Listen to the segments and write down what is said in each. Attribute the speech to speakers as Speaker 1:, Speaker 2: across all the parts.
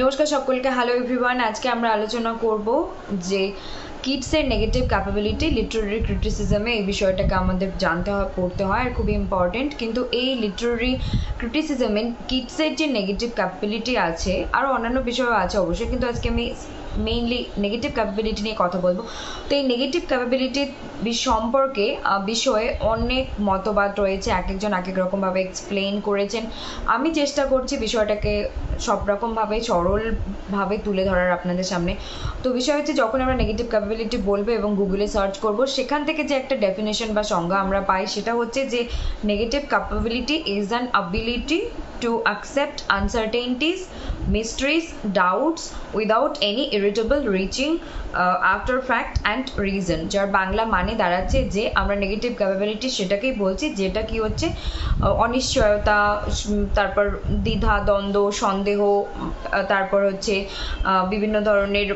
Speaker 1: নমস্কার সকলকে hello everyone আজকে আমরা আলোচনা করব যে কিডসের নেগেটিভ ক্যাপাবিলিটি লিটারেরি ক্রিটিসিজমে এই বিষয়টাকে আমাদের জানতে হয়, পড়তে হয়, আর খুবই ইম্পর্টেন্ট কিন্তু এই লিটারেরি ক্রিটিসিজমে কিডসের যে নেগেটিভ ক্যাপাবিলিটি আছে আরও অন্যান্য বিষয়ও আছে অবশ্যই। কিন্তু আজকে আমি মেইনলি নেগেটিভ ক্যাপাবিলিটি নিয়ে কথা বলব। তো এই নেগেটিভ ক্যাপাবিলিটি সম্পর্কে বিষয়ে অনেক মতবাদ রয়েছে এক একজন এক এক রকমভাবে এক্সপ্লেন করেছেন। আমি চেষ্টা করছি বিষয়টাকে সব রকমভাবে সরলভাবে তুলে ধরার আপনাদের সামনে। তো বিষয় হচ্ছে যখন আমরা নেগেটিভ ক্যাপাবিলিটি বলব এবং গুগলে সার্চ করব, সেখান থেকে যে একটা ডেফিনেশন বা সংজ্ঞা আমরা পাই, সেটা হচ্ছে যে negative capability is an ability to accept uncertainties mysteries doubts without any irritable reaching after fact and reason যার বাংলা মানে দাঁড়াচ্ছে যে আমরা নেগেটিভ ক্যাপাবিলিটি সেটাকেই বলছি, যেটা কি হচ্ছে অনিশ্চয়তা তারপর দ্বিধা, দ্বন্দ্ব, সন্দেহ তারপর হচ্ছে বিভিন্ন ধরনের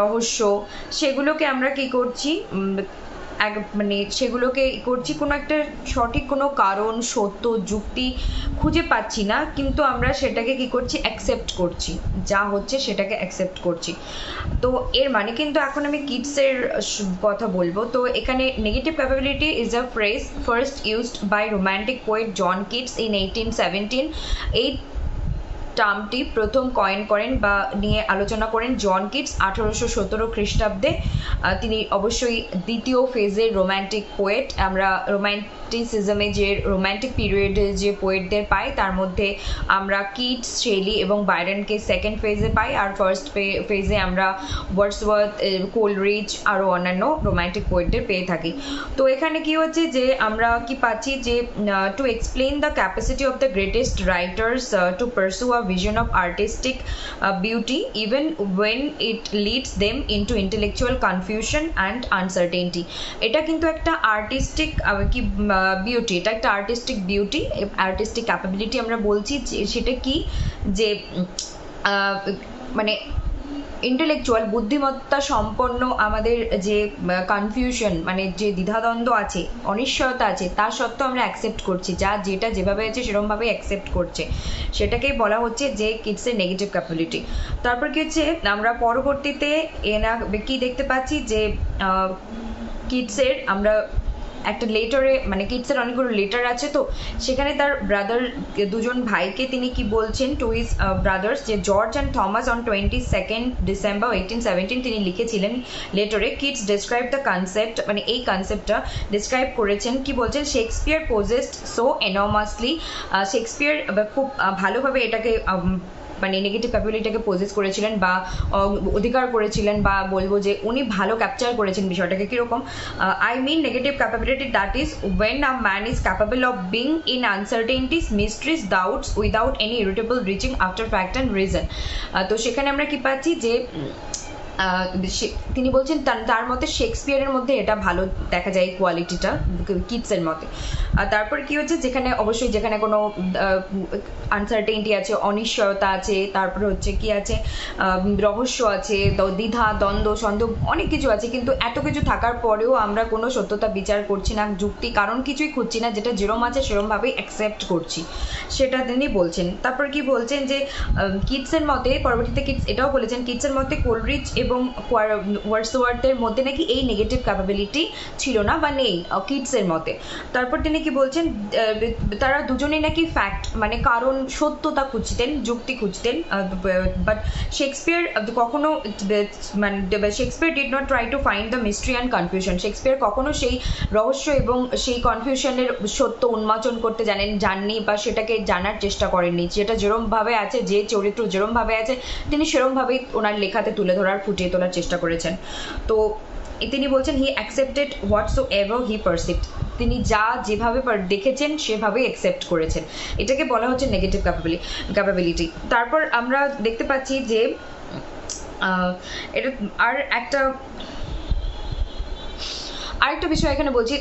Speaker 1: রহস্য, সেগুলোকে আমরা কি করছি মানে সেগুলোকে করছি, কোনো একটা সঠিক কোনো কারণ, সত্য, যুক্তি খুঁজে পাচ্ছি না, কিন্তু আমরা সেটাকে কি করছি অ্যাকসেপ্ট করছি। যা হচ্ছে সেটাকে অ্যাকসেপ্ট করছি। তো এর মানে কিন্তু এখন আমি কিডসের কথা বলব। তো এখানে negative capability is a phrase first used by romantic poet John Keats in eighteen seventeen এই টার্মটি প্রথম কয়েন করেন বা নিয়ে আলোচনা করেন জন কিটস আঠারোশো সতেরো খ্রিস্টাব্দে। তিনি অবশ্যই দ্বিতীয় ফেজের রোম্যান্টিক পোয়েট আমরা রোম্যান্টিসিজমে যে রোম্যান্টিক পিরিয়ডে যে পোয়েটদের পাই, তার মধ্যে আমরা কিট শেলি এবং বাইরনকে সেকেন্ড ফেজে পাই আর ফার্স্ট ফেজে আমরা ওয়ার্ডসওয়ার্থ কোলরিচ আরও অন্যান্য রোম্যান্টিক পোয়েটদের পেয়ে থাকি। তো এখানে কি হচ্ছে যে, আমরা কি পাচ্ছি যে to explain the capacity of the greatest writers to pursue a vision of artistic beauty even when it leads them into intellectual confusion and uncertainty এটা কিন্তু একটা আর্টিস্টিক কি বিউটি এটা একটা আর্টিস্টিক বিউটি আর্টিস্টিক ক্যাপাবিলিটি আমরা বলছি সেটা কি? যে মানে ইন্টেলেকচুয়াল বুদ্ধিমত্তা সম্পন্ন আমাদের যে কনফিউশন মানে যে দ্বিধাদ্বন্দ্ব আছে, অনিশ্চয়তা আছে, তা সত্ত্বেও আমরা অ্যাকসেপ্ট করছি। যা যেটা যেভাবে আছে সেরকমভাবে অ্যাকসেপ্ট করছে। সেটাকেই বলা হচ্ছে যে কিডসের নেগেটিভ ক্যাপাবিলিটি তারপর কি হচ্ছে? আমরা পরবর্তীতে এনা কি দেখতে পাচ্ছি যে কিডসের আমরা একটা লেটারে মানে কিডসের অনেকগুলো লেটার আছে, তো সেখানে তার ব্রাদার দুজন ভাইকে তিনি কি বলছেন টু হিজ ব্রাদার্স যে George and Thomas on twenty second December eighteen seventeen তিনি লিখেছিলেন লেটারে কিডস ডিসক্রাইব দ্য কনসেপ্ট মানে এই কনসেপ্টটা ডিসক্রাইব করেছেন, কি বলছেন Shakespeare possessed so enormously Shakespeare খুব ভালোভাবে এটাকে মানে নেগেটিভ ক্যাপাবিলিটিটাকে পজিস করেছিলেন বা অধিকার করেছিলেন বা বলব যে উনি ভালো ক্যাপচার করেছেন বিষয়টাকে কীরকম। I mean negative capability that is when a man is capable of being in uncertainties mysteries doubts without any irritable reaching after fact and reason তো সেখানে আমরা কি পাচ্ছি যে তিনি বলছেন তার মতে শেক্সপিয়ারের মধ্যে এটা ভালো দেখা যায় কোয়ালিটিটা কিডসের মতে। আর তারপর কি হচ্ছে, যেখানে অবশ্যই যেখানে কোনো আনসার্টেনটি আছে, অনিশ্চয়তা আছে, তারপর হচ্ছে কি আছে রহস্য আছে দ্বিধা, দ্বন্দ্ব, সন্দেহ, অনেক কিছু আছে, কিন্তু এত কিছু থাকার পরেও আমরা কোনো সত্যতা বিচার করছি না, যুক্তি, কারণ কিছুই খুঁজছি না, যেটা যেরম আছে সেরমভাবেই অ্যাকসেপ্ট করছি। সেটা তিনি বলছেন। তারপর কি বলছেন যে কিডসের মতে, পরবর্তীতে কিডস এটাও বলেছেন কিডসের মতে কোলরিচ এবং ওয়ার্ডসওয়ার্থের মধ্যে নাকি এই নেগেটিভ ক্যাপাবিলিটি ছিল না, বা নেই কিডসের মতে। তারপর তিনি কি বলছেন তারা দুজনেই নাকি ফ্যাক্ট মানে কারণ সত্যতা খুঁজতেন, যুক্তি খুঁজতেন বাট শেক্সপিয়ার কখনো মানে Shakespeare did not try to find the mystery and confusion Shakespeare কখনো সেই রহস্য এবং সেই কনফিউশনের সত্য উন্মোচন করতে জানেন, জাননি বা সেটাকে জানার চেষ্টা করেননি। যেটা যেরমভাবে আছে, যে চরিত্র যেরমভাবে আছে, তিনি সেরমভাবেই ওনার লেখাতে তুলে ধরার ফুটিয়ে তোলার চেষ্টা করেছেন। তো তিনি বলছেন he accepted whatsoever he perceived তিনি যা যেভাবে দেখেছেন, সেভাবেই অ্যাকসেপ্ট করেছেন। এটাকে বলা হচ্ছে নেগেটিভ ক্যাপাবিলি ক্যাপাবিলিটি তারপর আমরা দেখতে পাচ্ছি যে এটা আর একটা, আরেকটা বিষয় এখানে বলছি।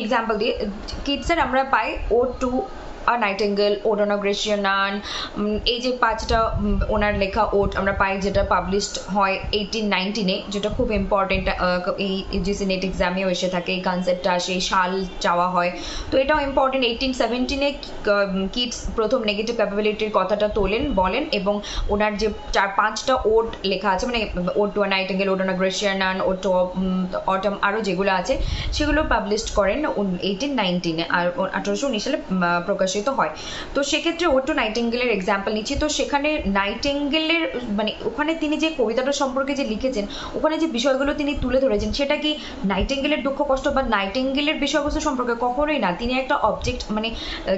Speaker 1: এক্সাম্পল দিয়ে কিডসের আমরা পাই ও টু আ নাইটেঙ্গেল ওডোনা গ্রেসিয়ানান এই যে পাঁচটা ওনার লেখা ওট আমরা পাই যেটা পাবলিশড হয় এইটিন নাইনটিনে যেটা খুব ইম্পর্টেন্ট এই ইউজিসি নেট এক্সামেও এসে থাকে এই কনসেপ্টটা আসে এই শাল চাওয়া হয়। তো এটাও ইম্পর্টেন্ট এইটিন সেভেন্টিনে কিডস প্রথম নেগেটিভ ক্যাপাবিলিটির কথাটা তোলেন বলেন এবং ওনার যে চার পাঁচটা ওট লেখা আছে মানে ode to nightingale ode on a Grecian urn ode autumn আরও যেগুলো আছে সেগুলো পাবলিশড করেন এইটিন নাইনটিনে আর আঠারোশো উনিশ সালে উম, প্রকাশিত হয়। তো সেক্ষেত্রে ওটো নাইটেঙ্গেলের এক্সাম্পল নিচ্ছি। তো সেখানে নাইটেঙ্গেলের মানে ওখানে তিনি যে কবিতাটা সম্পর্কে যে লিখেছেন, ওখানে যে বিষয়গুলো তিনি তুলে ধরেছেন, সেটা কি নাইটেঙ্গেলের দুঃখ, কষ্ট বা নাইটেঙ্গেলের বিষয়বস্তু সম্পর্কে? কখনোই না। তিনি একটা অবজেক্ট মানে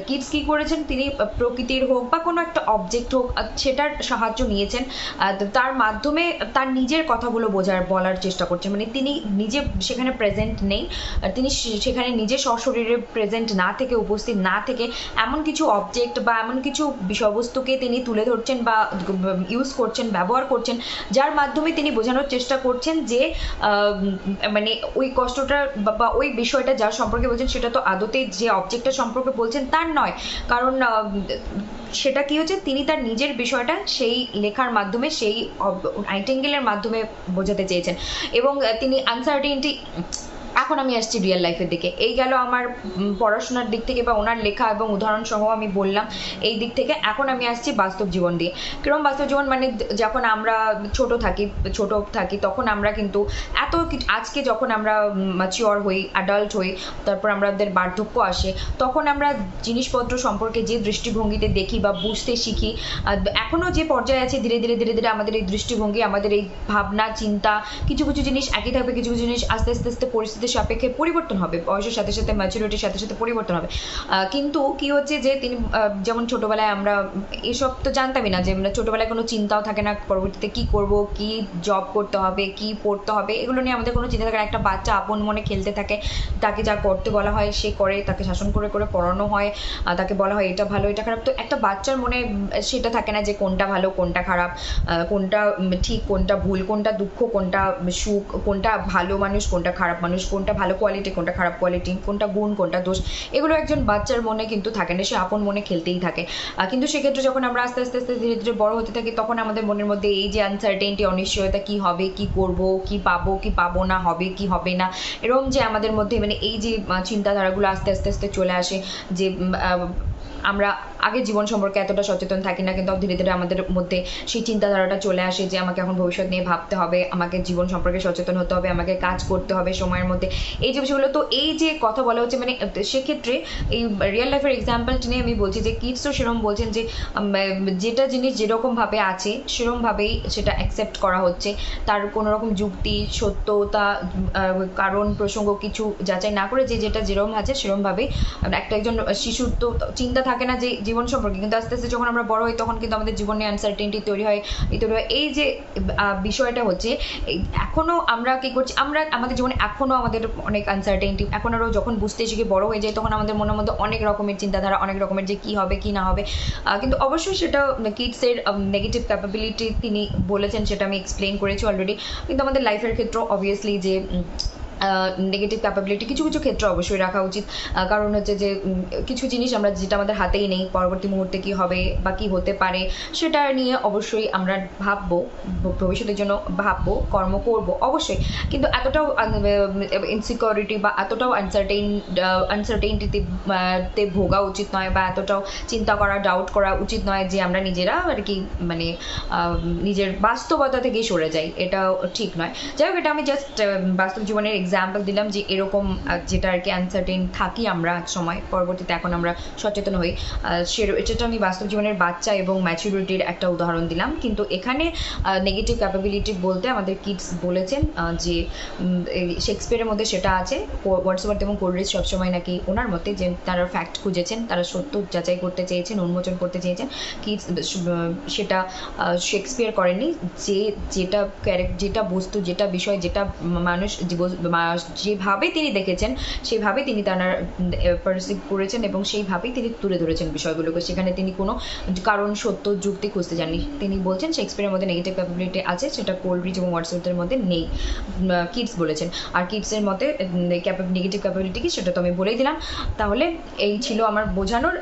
Speaker 1: কিডস কি করেছেন? তিনি প্রকৃতির হোক বা কোনো একটা অবজেক্ট হোক সেটার সাহায্য নিয়েছেন। তার মাধ্যমে তার নিজের কথাগুলো বোঝার, বলার চেষ্টা করছেন। মানে তিনি নিজে সেখানে প্রেজেন্ট নেই। তিনি সেখানে নিজে সশরীরে প্রেজেন্ট না থেকে, উপস্থিত না থেকে এমন কিছু অবজেক্ট বা এমন কিছু বিষয়বস্তুকে তিনি তুলে ধরছেন বা ইউজ করছেন, ব্যবহার করছেন, যার মাধ্যমে তিনি বোঝানোর চেষ্টা করছেন যে মানে ওই কষ্টটা বা- ওই বিষয়টা যার সম্পর্কে বলছেন সেটা তো আদতে যে অবজেক্টটা সম্পর্কে বলছেন তার নয়। কারণ সেটা কি হচ্ছে, তিনি তার নিজের বিষয়টা সেই লেখার মাধ্যমে, সেই নাইটেঙ্গেলের মাধ্যমে বোঝাতে চেয়েছেন। এবং তিনি আনসার্টিনটি এখন আমি আসছি রিয়েল লাইফের দিকে। এই গেল আমার পড়াশোনার দিক থেকে বা ওনার লেখা এবং উদাহরণ সহ আমি বললাম এই দিক থেকে। এখন আমি আসছি বাস্তব জীবন দিয়ে। কীরকম বাস্তব জীবন? মানে যখন আমরা ছোট থাকি ছোট থাকি, তখন আমরা কিন্তু এত আজকে যখন আমরা ম্যাচিওর হই অ্যাডাল্ট হই, তারপর আমাদের বার্ধক্য আসে, তখন আমরা জিনিসপত্র সম্পর্কে যে দৃষ্টিভঙ্গিতে দেখি বা বুঝতে শিখি এখনও যে পর্যায়ে আছে, ধীরে ধীরে ধীরে ধীরে আমাদের এই দৃষ্টিভঙ্গি, আমাদের এই ভাবনা, চিন্তা, কিছু কিছু জিনিস একই থাকবে, কিছু কিছু জিনিস আস্তে আস্তে আস্তে পরিস্থিতির সাপেক্ষে পরিবর্তন হবে। বয়সের সাথে সাথে ম্যাচুরিটির সাথে সাথে পরিবর্তন হবে। কিন্তু কি হচ্ছে যে, তিনি যেমন ছোটোবেলায় আমরা এসব তো জানতামই না যে, আমরা ছোটোবেলায় কোনো চিন্তাও থাকে না, পরবর্তীতে কি করব, কি জব করতে হবে, কি পড়তে হবে, এগুলো নিয়ে আমাদের কোনো চিন্তা থাকে একটা বাচ্চা আপন মনে খেলতে থাকে, তাকে যা করতে বলা হয় সে করে, তাকে শাসন করে করে পড়ানো হয় তাকে বলা হয় এটা ভালো, এটা খারাপ। তো একটা বাচ্চার মনে সেটা থাকে না যে, কোনটা ভালো, কোনটা খারাপ কোনটা ঠিক, কোনটা ভুল, কোনটা দুঃখ, কোনটা সুখ, কোনটা ভালো মানুষ, কোনটা খারাপ মানুষ কোনটা ভালো কোয়ালিটি কোনটা খারাপ কোয়ালিটি কোনটা গুণ, কোনটা দোষ, এগুলো একজন বাচ্চার মনে কিন্তু থাকে না, সে আপন মনে খেলতেই থাকে। কিন্তু সেক্ষেত্রে যখন আমরা আস্তে আস্তে আস্তে, ধীরে ধীরে বড় হতে থাকি, তখন আমাদের মনের মধ্যে এই যে আনসার্টেনটি অনিশ্চয়তা, কি হবে, কি করব, কি পাবো কি পাবো না, হবে, কি হবে না এরকম যে আমাদের মধ্যে মানে এই যে চিন্তাধারাগুলো আস্তে আস্তে আস্তে চলে আসে, যে আমরা আগে জীবন সম্পর্কে এতটা সচেতন থাকি না, কিন্তু ধীরে ধীরে আমাদের মধ্যে সেই চিন্তাধারাটা চলে আসে যে আমাকে এখন ভবিষ্যৎ নিয়ে ভাবতে হবে, আমাকে জীবন সম্পর্কে সচেতন হতে হবে, আমাকে কাজ করতে হবে সময়ের মধ্যে। এই যে বিষয়গুলো, তো এই যে কথা বলা হচ্ছে মানে সেক্ষেত্রে এই রিয়েল লাইফের এক্সাম্পলটা নিয়ে আমি বলছি যে কিডস তো সেরকম বলছেন যে যেটা জিনিস যেরকমভাবে আছে সেরকমভাবেই সেটা অ্যাকসেপ্ট করা হচ্ছে। তার কোনো রকম যুক্তি, সত্যতা কারণ, প্রসঙ্গ কিছু যাচাই না করে যে যেটা যেরকম আছে সেরকমভাবেই একটা একজন শিশুর তো চিন্তা থাকে না যে জীবন সম্পর্কে। কিন্তু আস্তে আস্তে যখন আমরা বড় হই, তখন কিন্তু আমাদের জীবনে আনসার্টেনটি তৈরি হয় তৈরি হয়। এই যে বিষয়টা হচ্ছে এই এখনও আমরা কি করছি, আমরা, আমাদের জীবনে এখনও আমাদের অনেক আনসার্টেনটি এখন আরও যখন বুঝতে শিখে বড় হয়ে যায় তখন আমাদের মনের মধ্যে অনেক রকমের চিন্তাধারা, অনেক রকমের যে কি হবে, কি না হবে। কিন্তু অবশ্যই সেটা কিডসের নেগেটিভ ক্যাপাবিলিটি তিনি বলেছেন, সেটা আমি এক্সপ্লেন করেছি অলরেডি কিন্তু আমাদের লাইফের ক্ষেত্রে অবভিয়াসলি যে নেগেটিভ ক্যাপাবিলিটি কিছু কিছু ক্ষেত্রে অবশ্যই রাখা উচিত। কারণ হচ্ছে যে কিছু জিনিস আমরা যেটা আমাদের হাতেই নেই, পরবর্তী মুহূর্তে কি হবে বা কি হতে পারে, সেটা নিয়ে অবশ্যই আমরা ভাববো ভবিষ্যতের জন্য ভাববো, কর্ম করব, অবশ্যই। কিন্তু এতটাও ইনসিকিউরিটি বা এতটাও আনসার্টেইন আনসার্টেইনটিতে তে ভোগা উচিত নয় বা এতটাও চিন্তা করা ডাউট করা উচিত নয় যে, আমরা নিজেরা আর কি মানে নিজের বাস্তবতা থেকেই সরে যাই। এটাও ঠিক নয়। যাই হোক, এটা আমি জাস্ট বাস্তব জীবনের এক্সাম্পল দিলাম যে এরকম যেটা আর কি আনসার্টেন থাকি আমরা এক সময়, পরবর্তীতে এখন আমরা সচেতন হই। সে এটা আমি বাস্তব জীবনের বাচ্চা এবং ম্যাচুরিটির একটা উদাহরণ দিলাম। কিন্তু এখানে নেগেটিভ ক্যাপাবিলিটি বলতে আমাদের কিডস বলেছেন যে শেক্সপিয়ারের মধ্যে সেটা আছে। ওয়ার্ডসওয়ার্থ এবং কোলরিজ সবসময় নাকি ওনার মতে যে, তারা ফ্যাক্ট খুঁজেছেন, তারা সত্য যাচাই করতে চেয়েছেন, উন্মোচন করতে চেয়েছেন। কিডস সেটা শেক্সপিয়ার করেননি। যে, যেটা ক্যারেক যেটা বস্তু, যেটা বিষয়, যেটা মানুষ যেভাবে তিনি দেখেছেন সেভাবে তিনি তার করেছেন এবং সেইভাবেই তিনি তুলে ধরেছেন বিষয়গুলোকে। সেখানে তিনি কোনো কারণ, সত্য, যুক্তি খুঁজতে যাননি। তিনি বলছেন শেক্সপিয়ারের মধ্যে নেগেটিভ ক্যাপাবিলিটি আছে, সেটা কোলরিচ এবং ওয়াটসওয়ার্থের মধ্যে নেই। কিডস বলেছেন। আর কিডসের মতে নেগেটিভ ক্যাপাবিলিটি কি, সেটা তো আমি বলেই দিলাম। তাহলে এই ছিল আমার বোঝানোর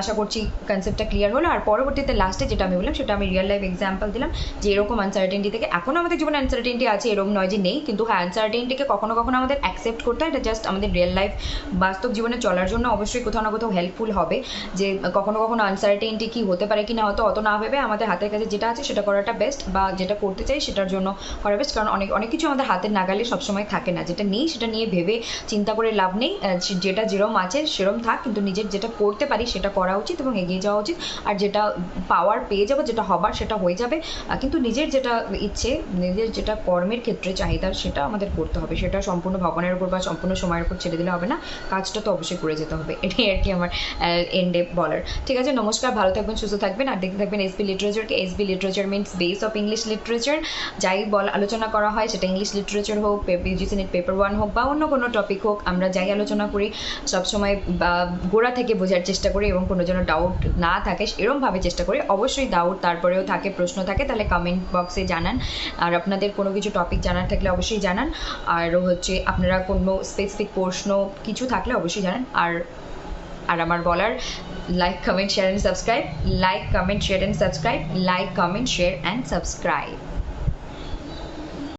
Speaker 1: আশা করছি কনসেপ্টটা ক্লিয়ার হলো। আর পরবর্তীতে লাস্টে যেটা আমি বললাম, সেটা আমি রিয়েল লাইফ এক্সাম্পল দিলাম, যে এরকম আনসার্টেনটি থেকে এখনও আমাদের জীবনে আনসার্টেনটি আছে, এরকম নয় যে নেই, কিন্তু হ্যাঁ আনসার্টেনটিকে কখনো কখনো কখনো আমাদের অ্যাকসেপ্ট করতে হয়, এটা জাস্ট আমাদের রিয়েল লাইফ বাস্তব জীবনে চলার জন্য অবশ্যই কোথাও না কোথাও হেল্পফুল হবে। যে কখনো কখনো আনসার্টেনটি কি হতে পারে কি না হয়তো অত না ভেবে আমাদের হাতের কাছে যেটা আছে সেটা করাটা বেস্ট বা যেটা করতে চাই সেটার জন্য করা বেস্ট কারণ অনেক অনেক কিছু আমাদের হাতের নাগালে সবসময় থাকে না। যেটা নেই সেটা নিয়ে ভেবে চিন্তা করে লাভ নেই। যেটা যেরম আছে সেরম থাক, কিন্তু নিজের যেটা করতে পারি সেটা করা উচিত এবং এগিয়ে যাওয়া উচিত। আর যেটা পাওয়ার পেয়ে যাব, যেটা হবার সেটা হয়ে যাবে। কিন্তু নিজের যেটা ইচ্ছে, নিজের যেটা কর্মের ক্ষেত্রে চাহিদা সেটা আমাদের করতে হবে। সেটা সম্পূর্ণ ভগবানের উপর বা সম্পূর্ণ সময়ের উপর ছেড়ে দিলে হবে না। কাজটা তো অবশ্যই করে যেতে হবে। এটাই আর কি আমার এন্ডে বলার। ঠিক আছে, নমস্কার, ভালো থাকবেন, সুস্থ থাকবেন। আর দেখতে থাকবেন SB লিটারেচারকে SB literature means base of English literature যাই বল, আলোচনা করা হয়, সেটা ইংলিশ লিটারেচার হোক ইউজিসি নেট পেপার ওয়ান হোক, বা অন্য কোনো টপিক হোক, আমরা যাই আলোচনা করি সবসময় গোড়া থেকে বোঝার চেষ্টা করি এবং কোনো যেন ডাউট না থাকে এরমভাবে চেষ্টা করি। অবশ্যই ডাউট তারপরেও থাকে, প্রশ্ন থাকে, তাহলে কমেন্ট বক্সে জানান। আর আপনাদের কোনো কিছু টপিক জানার থাকলে অবশ্যই জানান। আর হচ্ছে আপনারা কোনো স্পেসিফিক প্রশ্ন কিছু থাকলে অবশ্যই জানেন। আর আর আমার বলার like comment share and subscribe like comment share and subscribe like comment share and subscribe